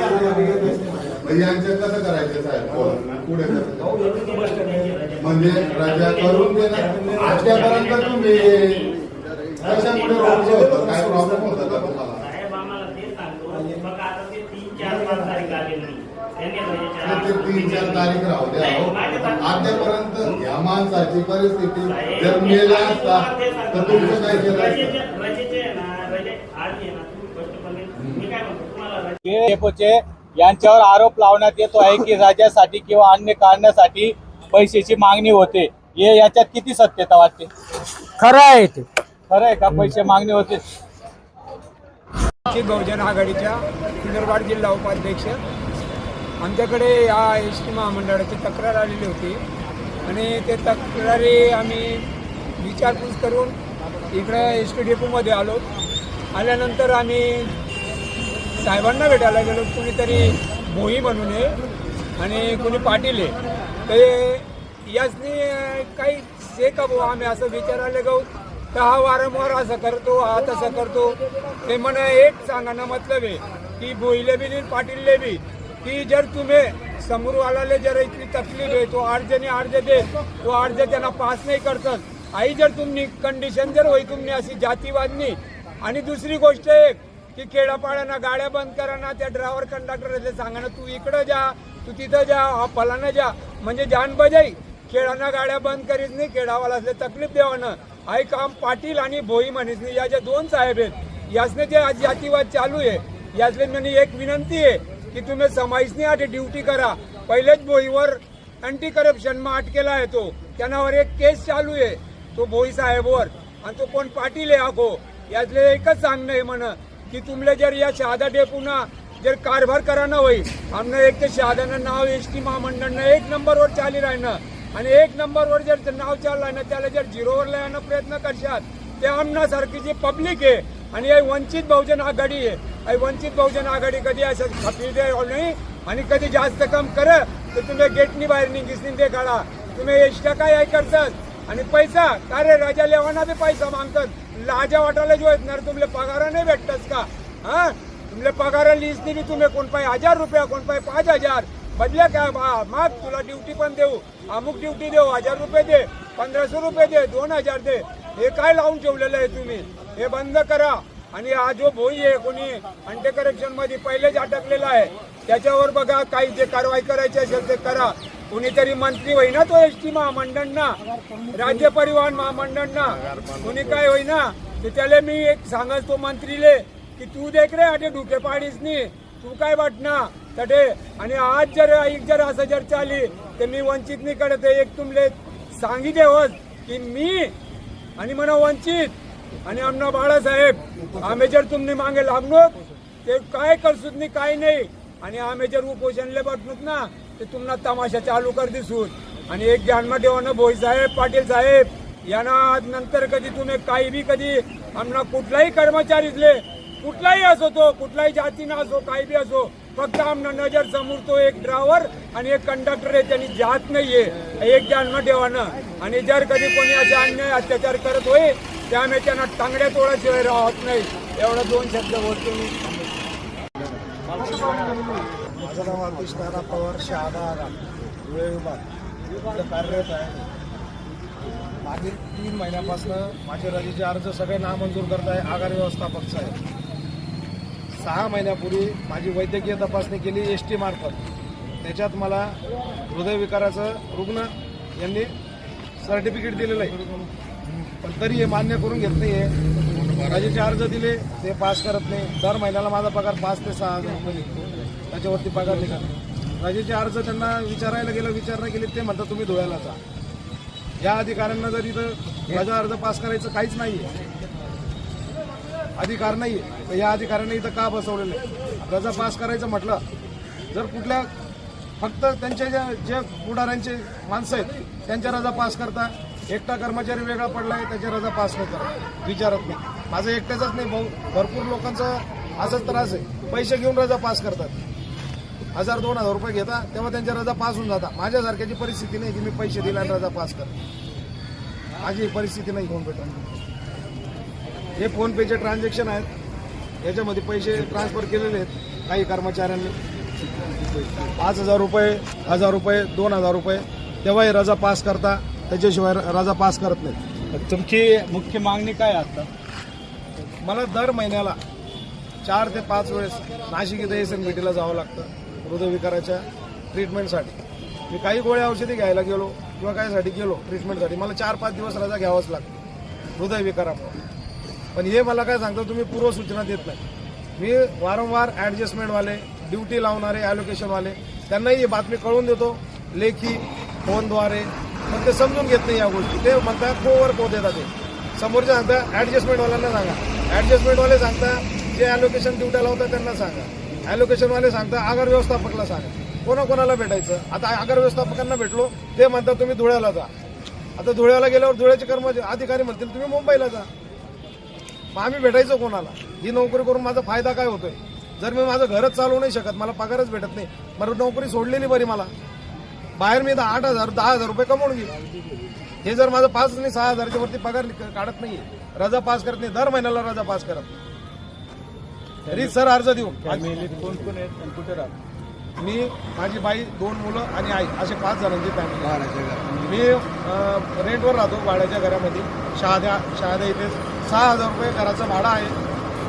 म्हणजे यांचं कसं करायचं साहेब? पुढे कसं म्हणजे राजा करून देणार. आजच्यापर्यंत तुम्ही कशामुळे रोखलं होतं? काय प्रॉब्लेम होता का तुम्हाला? ते तीन चार तारीख राहू द्या हो. आतापर्यंत या माणसाची परिस्थिती जर मेला असता तर तुमचं काय केलं असतं? रजेचे आहे ना रजे आज आहे ना तुम्ही स्पष्टपणे मी काय म्हणतो डेपोचे यांच्यावर आरोप लावण्यात येतो आहे की राज्यासाठी किंवा अन्य कारणासाठी पैशाची मागणी होते. हे याच्यात किती सत्यता वाटते? खरं आहे ते. खरं आहे का? पैसे मागणी होते. बहुजन आघाडीच्या नंदुरबार जिल्हा उपाध्यक्ष. आमच्याकडे या एस टी महामंडळाची तक्रार आलेली होती. आणि ते तक्रारी आम्ही विचारपूस करून इकडे एस टी डेपोमध्ये आलो. आल्यानंतर आम्ही साहेबांना भेटायला गेलो कुणीतरी भोई म्हणून आहे आणि कुणी पाटील आहे. ते याचनी काही से का भाऊ आम्ही असं विचारायला गाऊ तर हा वारंवार असं करतो हा तसं करतो. ते म्हणा एक सांगाना मतलब आहे की भोईले बी आणि पाटीलले बी की जर तुम्ही समोर जर इतकी तकलीफ आहे तो अर्जने अर्ज दे तो अर्ज त्यांना पास नाही करतात. आई जर तुम्ही कंडिशन जर होई तुम्ही अशी जातीवादनी. आणि दुसरी गोष्ट एक की खेड्यापाड्यांना गाड्या बंद करा ना त्या ड्रायव्हर कंडक्टर सांगा ना तू इकडं जा तू तिथं जा हा फलानं जा. म्हणजे जान बजाई खेळांना गाड्या बंद करीत नाही खेळावाला असले तकलीफ देवानं आई काम पाटील आणि भोई म्हणीत नाही या ज्या दोन साहेब आहेत. यासने जे आज जातीवाद चालू आहे यातले म्हणजे एक विनंती आहे की तुम्ही समाईसनी आधी ड्युटी करा. पहिलेच भोईवर अँटी करप्शन मग अटकेला आहे तो. त्यांनावर एक केस चालू आहे तो भोई साहेबवर. आणि तो कोण पाटील आहे अगो? यातले एकच सांगणं आहे म्हण. की तुमले जर या शहादा डेपूना जर कारभार कराना होई आमनं एक ते शहादानं नाव एस टी महामंडळनं एक नंबरवर चाली राहणं आणि एक नंबरवर जर ते नाव चाललं ना त्याला जर झिरोवर लावण्याचा प्रयत्न करशात ते आमनासारखी जी पब्लिक आहे आणि हे वंचित बहुजन आघाडी आहे. वंचित बहुजन आघाडी कधी असं खपी नाही आणि कधी जास्त कम कर तर तुम्ही गेटनी बाहेर निघिसनी ते काढा. तुम्ही एक्स्ट्रा काय करतात आणि पैसा का रे राजा लेवाना बी पैसा मागतात. लाजा वाटायला जो येत नाही तुमले पगार नाही भेटतच का? हा? तुमले पगार लिहिसनी दिली तुम्ही कोण पाय हजार रुपया कोण पाय पाच हजार. बदल्या काय बा? माग तुला ड्युटी पण देऊ. अमुक ड्युटी देऊ हजार रुपये दे पंधराशे रुपये दे दोन हजार दे. हे काय लावून ठेवलेलं आहे तुम्ही? हे बंद करा. आणि हा जो भोई आहे कोणी अंटे करेक्शनमध्ये पहिलेच अटकलेला आहे त्याच्यावर बघा काही जे कारवाई करायची असेल ते करा. कुणीतरी मंत्री होईना तो एस टी महामंडळना राज्य परिवहन महामंडळना कुणी काय होईना तर त्याला मी एक सांगत तो मंत्रीले की तू देख रे अटे ढुके पाडीस नी तू काय वाटना तटे आणि आज जर एक जर असं जर चाली तर मी वंचित नाही करत आहे. एक तुमले सांगितले होत की मी आणि म्हणा वंचित आणि आमना बाळासाहेब आम्ही जर तुम्ही मागे लागलो ते काय करसूत नाही काय नाही आणि आम्ही जर उपोषणले बसलोत ना ते तुम्हाला तमाशा चालू कर दिसून. आणि एक जन्म भोईसाहेब पाटील साहेब यांना आज नंतर कधी तुम्ही काही बी कधी आमना कुठलाही कर्मचारीतले कुठलाही असो तो कुठलाही जातीनं असो काही बी असो फक्त आमना नजर समोर तो एक ड्रायव्हर आणि एक कंडक्टर आहे त्यांनी जात नाहीये. एक जन्म आणि जर कधी कोणी असे अन्याय अत्याचार करत होय त्यामुळे त्यांना टांगड्या तोडाशिवाय राहत नाही. एवढं दोन शब्द बोलतो मी. माझं नाव आतिश नाना पवार शहादा आराम धुळे विभाग इथं कार्यरत आहे. मागील तीन महिन्यापासून माझे रजेचे अर्ज सगळे नामंजूर करत आहे आगार व्यवस्थापक साहेब. सहा महिन्यापूर्वी माझी वैद्यकीय तपासणी केली एस टी मार्फत. त्याच्यात मला हृदयविकाराचं रुग्ण यांनी सर्टिफिकेट दिलेलं आहे. पण तरी हे मान्य करून घेत नाही आहे रजेचे अर्ज दिले ते पास करत नाही. दर महिन्याला माझा पगार पाच ते सहा हजार रुपये निघतो. त्याच्यावरती पगार निघत राजेचे अर्ज त्यांना विचारायला गेलं विचारणा केली ते म्हणतात तुम्ही धुळ्याला जा. या अधिकाऱ्यांना जर इथं माझा अर्ज पास करायचं काहीच नाही आहे अधिकार नाही आहे तर या अधिकाऱ्यांनी इथं का बसवलेलं आहे? रजा पास करायचं म्हटलं जर कुठल्या फक्त त्यांच्या ज्या जे पुढाऱ्यांचे माणसं आहेत त्यांच्या रजा पास करता एकटा कर्मचारी वेगळा पडला आहे त्याच्या रजा पास नाही करत विचारत नाही. माझं एकट्याचाच नाही भाऊ. भरपूर लोकांचं असाच त्रास आहे. पैसे घेऊन रजा पास करतात. हजार दोन हजार रुपये घेता तेव्हा त्यांच्या रजा पास होऊन जातात माझ्यासारख्याची परिस्थिती नाही की मी पैसे दिला आणि रजा पास कर माझी ही परिस्थिती नाही घेऊन भेटून हे फोन पेचे ट्रान्झॅक्शन आहेत. याच्यामध्ये पैसे ट्रान्सफर केलेले आहेत काही कर्मचाऱ्यांनी. पाच हजार रुपये हजार रुपये दोन हजार रुपये. तेव्हाही रजा पास करता. त्याच्याशिवाय रजा पास करत नाही तुमची मुख्य मागणी काय आहे आता? मला दर महिन्याला चार ते पाच वेळेस नाशिक इथं एस एन बी टीला जावं लागतं. हृदयविकाराच्या ट्रीटमेंटसाठी मी काही गोळ्या औषधी घ्यायला गेलो किंवा काहीसाठी गेलो ट्रीटमेंटसाठी मला चार पाच दिवस रजा घ्यावंच लागतं हृदयविकारामुळे. पण हे मला काय सांगतो तुम्ही पूर्वसूचना देत नाही. मी वारंवार ॲडजस्टमेंटवाले ड्युटी लावणारे ॲलोकेशनवाले त्यांनाही ही बातमी कळून देतो. लेखी फोनद्वारे. पण ते समजून घेत नाही या गोष्टी. ते म्हणतात कोवर को देतात ते. समोरच्या सांगता ॲडजस्टमेंटवाल्यांना सांगा. ॲडजस्टमेंटवाले सांगता जे ॲलोकेशन ड्युट्या लावतात त्यांना सांगा. ॲलोकेशनवाले सांगता आगार व्यवस्थापकला सांगा. कोणाकोणाला भेटायचं? आता आगार व्यवस्थापकांना भेटलो ते म्हणतात तुम्ही धुळ्याला जा. आता धुळ्याला गेल्यावर धुळ्याचे कर्मचारी अधिकारी म्हणतील तुम्ही मुंबईला जा. मग आम्ही भेटायचं कोणाला? ही नोकरी करून माझा फायदा काय होतोय? जर मी माझं घरच चालवू नाही शकत मला पगारच भेटत नाही मला नोकरी सोडलेली बरी मला. बाहेर मी दहा आठ हजार दहा हजार रुपये कमवून घेईल हे जर माझं पाच नाही सहा हजारच्या वरती पगार काढत नाही रजा पास करत नाही दर महिन्याला रजा पास करत नाही. तरी सर अर्ज देऊ कोण कोण आहेत आणि कुठे राहतात? मी माझी बाई दोन मुलं आणि आई असे पाच जणांची फॅमिली मी रेंटवर राहतो भाड्याच्या घरामध्ये. शहाद्या शहाद्या इथे सहा हजार रुपये घराचं भाडं आहे.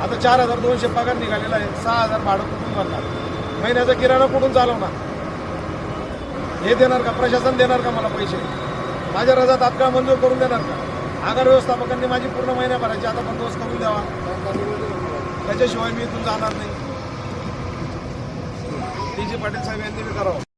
आता चार हजार दोनशे पगार निघालेला आहे. सहा हजार भाडं कुठून भरणार? महिन्याचा किराणा कुठून चालवणार? हे देणार का? प्रशासन देणार का मला पैसे? माझ्या रजा तात्काळ मंजूर करून देणार का? आगार व्यवस्थापकांनी माझी पूर्ण महिन्याभराची आता बंदोबस्त करून द्यावा. त्याच्याशिवाय मी इथून जाणार नाही. डी जी पाटील साहेब यांनी मी करावं.